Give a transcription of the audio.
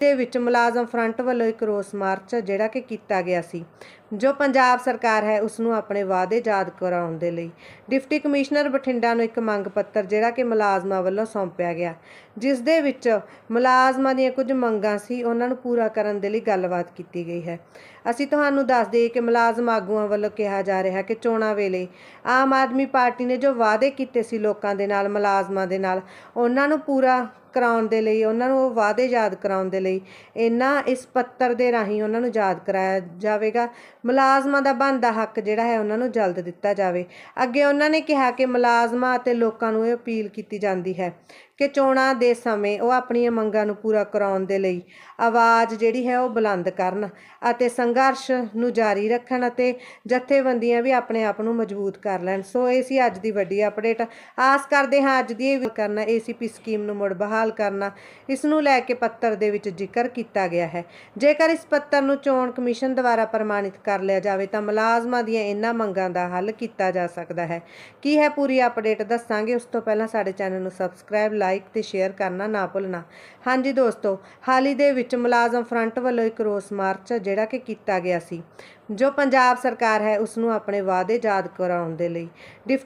ਦੇ ਵਿੱਚ ਮੁਲਾਜ਼ਮ ਫਰੰਟ ਵੱਲੋਂ ਇੱਕ ਰੋਸ ਮਾਰਚ ਜਿਹੜਾ ਕਿ ਕੀਤਾ ਗਿਆ ਸੀ। ਜੋ ਪੰਜਾਬ ਸਰਕਾਰ ਹੈ ਉਸ ਨੂੰ ਆਪਣੇ ਵਾਅਦੇ ਯਾਦ ਕਰਾਉਣ ਦੇ ਲਈ ਡਿਪਟੀ ਕਮਿਸ਼ਨਰ ਬਠਿੰਡਾ ਨੂੰ ਇੱਕ ਮੰਗ ਪੱਤਰ ਜਿਹੜਾ ਕਿ ਮੁਲਾਜ਼ਮਾਂ ਵੱਲੋਂ ਸੌਂਪਿਆ ਗਿਆ, ਜਿਸ ਦੇ ਵਿੱਚ ਮੁਲਾਜ਼ਮਾਂ ਦੀਆਂ ਕੁਝ ਮੰਗਾਂ ਸੀ, ਉਹਨਾਂ ਨੂੰ ਪੂਰਾ ਕਰਨ ਦੇ ਲਈ ਗੱਲਬਾਤ ਕੀਤੀ ਗਈ ਹੈ। ਅਸੀਂ ਤੁਹਾਨੂੰ ਦੱਸ ਦਈਏ ਕਿ ਮੁਲਾਜ਼ਮ ਆਗੂਆਂ ਵੱਲੋਂ ਕਿਹਾ ਜਾ ਰਿਹਾ ਕਿ ਚੋਣਾਂ ਵੇਲੇ ਆਮ ਆਦਮੀ ਪਾਰਟੀ ਨੇ ਜੋ ਵਾਅਦੇ ਕੀਤੇ ਸੀ ਲੋਕਾਂ ਦੇ ਨਾਲ, ਮੁਲਾਜ਼ਮਾਂ ਦੇ ਨਾਲ, ਉਹਨਾਂ ਨੂੰ ਪੂਰਾ ਕਰਾਉਣ ਦੇ ਲਈ, ਉਹਨਾਂ ਨੂੰ ਉਹ ਵਾਅਦੇ ਯਾਦ ਕਰਾਉਣ ਦੇ ਲਈ, ਇਹਨਾਂ ਇਸ ਪੱਤਰ ਦੇ ਰਾਹੀਂ ਉਹਨਾਂ ਨੂੰ ਯਾਦ ਕਰਾਇਆ ਜਾਵੇਗਾ। ਮੁਲਾਜ਼ਮਾਂ ਦਾ ਬਣਦਾ ਹੱਕ ਜਿਹੜਾ ਹੈ ਉਹਨਾਂ ਨੂੰ ਜਲਦ ਦਿੱਤਾ ਜਾਵੇ। ਅੱਗੇ ਉਹਨਾਂ ਨੇ ਕਿਹਾ ਕਿ ਮੁਲਾਜ਼ਮਾਂ ਅਤੇ ਲੋਕਾਂ ਨੂੰ ਇਹ ਅਪੀਲ ਕੀਤੀ ਜਾਂਦੀ ਹੈ ਕਿ ਚੋਣਾਂ ਦੇ ਸਮੇਂ ਉਹ ਆਪਣੀਆਂ ਮੰਗਾਂ ਨੂੰ ਪੂਰਾ ਕਰਾਉਣ ਦੇ ਲਈ ਆਵਾਜ਼ ਜਿਹੜੀ ਹੈ ਉਹ ਬੁਲੰਦ ਕਰਨ ਅਤੇ ਸੰਘਰਸ਼ ਨੂੰ ਜਾਰੀ ਰੱਖਣ ਅਤੇ ਜਥੇਬੰਦੀਆਂ ਵੀ ਆਪਣੇ ਆਪ ਨੂੰ ਮਜ਼ਬੂਤ ਕਰ ਲੈਣ। ਸੋ ਇਹ ਸੀ ਅੱਜ ਦੀ ਵੱਡੀ ਅਪਡੇਟ। ਆਸ ਕਰਦੇ ਹਾਂ ਅੱਜ ਦੀ ਇਹ ਵੀ ਕਰਨਾ ਏਸੀਪੀ ਸਕੀਮ ਨੂੰ ਮੁੜ ਬਹਾਲ ਕਰਨਾ। ਇਸ ਨੂੰ ਲੈ ਕੇ ਪੱਤਰ ਦੇ ਵਿੱਚ ਜ਼ਿਕਰ ਕੀਤਾ ਗਿਆ ਹੈ। ਜੇਕਰ ਇਸ ਪੱਤਰ ਨੂੰ ਚੋਣ ਕਮਿਸ਼ਨ ਦੁਆਰਾ ਪ੍ਰਮਾਣਿਤ ਕਰ ਲਿਆ ਜਾਵੇ ਤਾਂ ਮੁਲਾਜ਼ਮਾਂ ਦੀਆਂ ਇਹਨਾਂ ਮੰਗਾਂ ਦਾ ਹੱਲ ਕੀਤਾ ਜਾ ਸਕਦਾ ਹੈ। ਕੀ ਹੈ ਪੂਰੀ ਅਪਡੇਟ ਦੱਸਾਂਗੇ। ਉਸ ਤੋਂ ਪਹਿਲਾਂ ਸਾਡੇ ਚੈਨਲ ਨੂੰ ਸਬਸਕ੍ਰਾਈਬ, ਲਾਈਕ ਤੇ ਸ਼ੇਅਰ ਕਰਨਾ ਨਾ ਭੁੱਲਣਾ। ਹਾਂਜੀ ਦੋਸਤੋ, ਹਾਲ ਹੀ ਦੇ ਵਿੱਚ ਮੁਲਾਜ਼ਮ ਫਰੰਟ ਵੱਲੋਂ ਇੱਕ ਰੋਸ ਮਾਰਚ ਜਿਹੜਾ ਕਿ ਕੀਤਾ ਗਿਆ ਸੀ। ਜੋ ਪੰਜਾਬ ਸਰਕਾਰ ਹੈ ਉਸ ਨੂੰ ਆਪਣੇ ਵਾਅਦੇ ਯਾਦ ਕਰਾਉਣ ਦੇ ਲਈ। ਡਿਪਟੀ